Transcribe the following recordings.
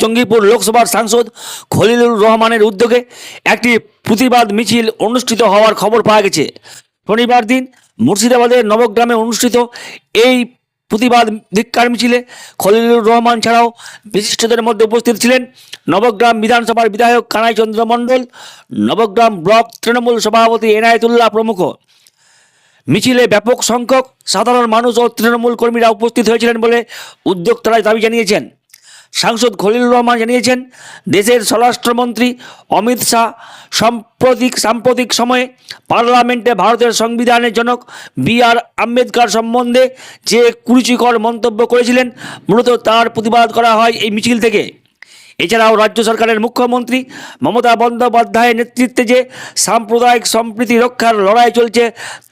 জঙ্গিপুর লোকসভার সাংসদ খলিলুর রহমানের উদ্যোগে একটি প্রতিবাদ মিছিল অনুষ্ঠিত হওয়ার খবর পাওয়া গেছে। শনিবার দিন মুর্শিদাবাদের নবগ্রামে অনুষ্ঠিত এই প্রতিবাদ ধিক্কার মিছিলে খলিলুর রহমান ছাড়াও বিশিষ্টদের মধ্যে উপস্থিত ছিলেন নবগ্রাম বিধানসভার বিধায়ক কানাই চন্দ্র মণ্ডল, নবগ্রাম ব্লক তৃণমূল সভাপতি এনায়েতুল্লাহ প্রমুখ। মিছিলে ব্যাপক সংখ্যক সাধারণ মানুষ ও তৃণমূল কর্মীরা উপস্থিত হয়েছিলেন বলে উদ্যোক্তারা দাবি জানিয়েছেন। সাংসদ খলিলুর রহমান জানিয়েছেন, দেশের স্বরাষ্ট্রমন্ত্রী অমিত শাহ সাম্প্রতিক সাম্প্রতিক সময়ে পার্লামেন্টে ভারতের সংবিধানের জনক বি আর আম্বেদকর সম্বন্ধে যে কুরুচিকর মন্তব্য করেছিলেন, মূলত তার প্রতিবাদ করা হয় এই মিছিল থেকে। এছাড়াও রাজ্য সরকারের মুখ্যমন্ত্রী মমতা বন্দ্যোপাধ্যায়ের নেতৃত্বে যে সাম্প্রদায়িক সম্প্রীতি রক্ষার লড়াই চলছে,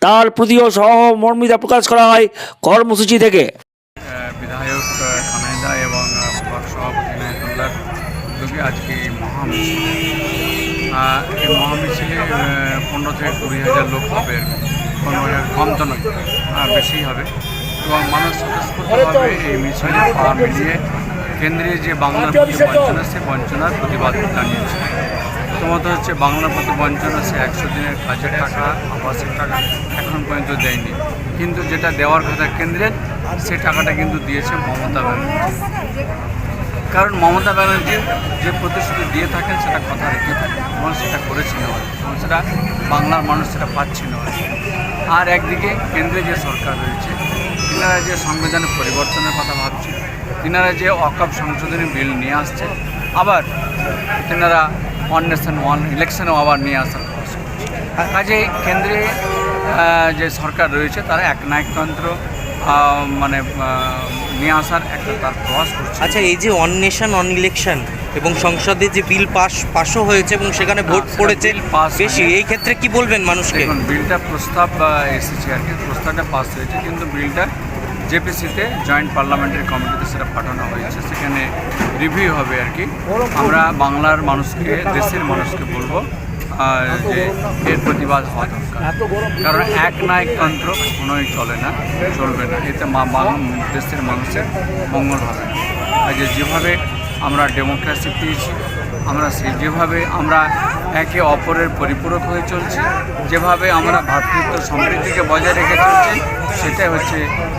তার প্রতিও সহমর্মিতা প্রকাশ করা হয় কর্মসূচি থেকে। বিধায়ক এবং ব্লক সভাপতি নায়কুল্লার উদ্যোগে আজকে এই মহামিছিল এই মহামিছিলে পনেরো থেকে কুড়ি হাজার লোক হবে। কোনো এর কম তো নয় বেশিই হবে এবং মানুষ স্বতঃস্ফূর্তভাবে এই মিছিলে পা মিলিয়ে কেন্দ্রীয় যে বাংলার প্রতি বঞ্চনা সে বঞ্চনার প্রতিবাদ জানিয়েছে প্রথমত হচ্ছে বাংলার প্রতি বঞ্চনা সে একশো দিনের কাজের টাকা আবাসের টাকা এখন পর্যন্ত দেয়নি কিন্তু যেটা দেওয়ার কথা কেন্দ্রের সে টাকাটা কিন্তু দিয়েছে মমতা ব্যানার্জি কারণ মমতা ব্যানার্জি যে প্রতিশ্রুতি দিয়ে থাকেন, সেটা কথা রেখে থাকেন। এবং সেটা করেছেন এবং সেটা বাংলার মানুষ সেটা পাচ্ছেন আবার আর একদিকে কেন্দ্রে যে সরকার রয়েছে, তিনারা যে সংবিধানের পরিবর্তনের কথা ভাবছে তিনারা যে অকাপ সংশোধনী বিল নিয়ে আসছে, আবার তিনারা ওয়ান নেশন ওয়ান ইলেকশনেও আবার নিয়ে আসার কাজে কেন্দ্রে যে সরকার রয়েছে, তারা একনায়কতন্ত্র মানে নিয়ে আসার একটা তার প্রয়াস করছে। আচ্ছা এই যে অন নেশন অন ইলেকশন এবং সংসদে যে বিল পাস পাসও হয়েছে এবং সেখানে ভোট পড়েছে বেশি এই ক্ষেত্রে কি বলবেন মানুষকে? দেখুন বিলটা প্রস্তাব এসেছে আর কি প্রস্তাবটা পাস হয়েছে কিন্তু বিলটা জেপিসিতে জয়েন্ট পার্লামেন্টারি কমিটিতে সেটা পাঠানো হয়েছে সেখানে রিভিউ হবে আর কি। আমরা বাংলার মানুষকে দেশের মানুষকে বলব এর প্রতিবাদ হওয়া দরকার। কারণ এক নায়কতন্ত্র কোনোই চলে না, চলবে না। এতে দেশের মানুষের মঙ্গল হবে। না যে যেভাবে আমরা ডেমোক্রেসি পেয়েছি, আমরা সেই যেভাবে আমরা একে অপরের পরিপূরক হয়ে চলছি, যেভাবে আমরা ভ্রাতৃত্ব সমৃদ্ধিকে বজায় রেখে চলছি, সেটাই হচ্ছে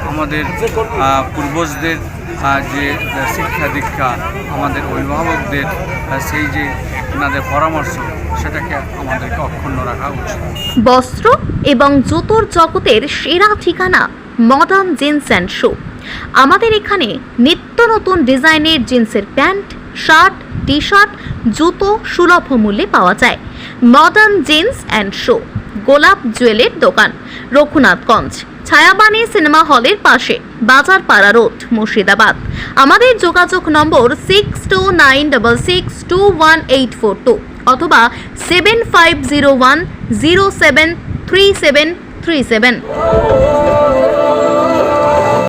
আমাদের পূর্বজদের যে শিক্ষা দীক্ষা, আমাদের অভিভাবকদের সেই যে পরামর্শ, সেটাকে আমাদেরকে অক্ষুণ্ণ রাখা উচিত। বস্ত্র এবং জুতোর জগতের সেরা ঠিকানা মডার্ন জিন্স অ্যান্ড শো আমাদের এখানে নিত্য নতুন ডিজাইনের জিন্সের প্যান্ট, শার্ট টি শার্ট জুতো সুলভ মূল্যে পাওয়া যায়। মডার্ন জিন্স অ্যান্ড শো গোলাপ জুয়েলের দোকান, রঘুনাথগঞ্জ। ছায়াবাণী সিনেমা হলের পাশে বাজার পাড়া রোড, মুর্শিদাবাদ। আমাদের যোগাযোগ number six two nine double six two one eight four two অথবা seven five zero one zero seven three seven three seven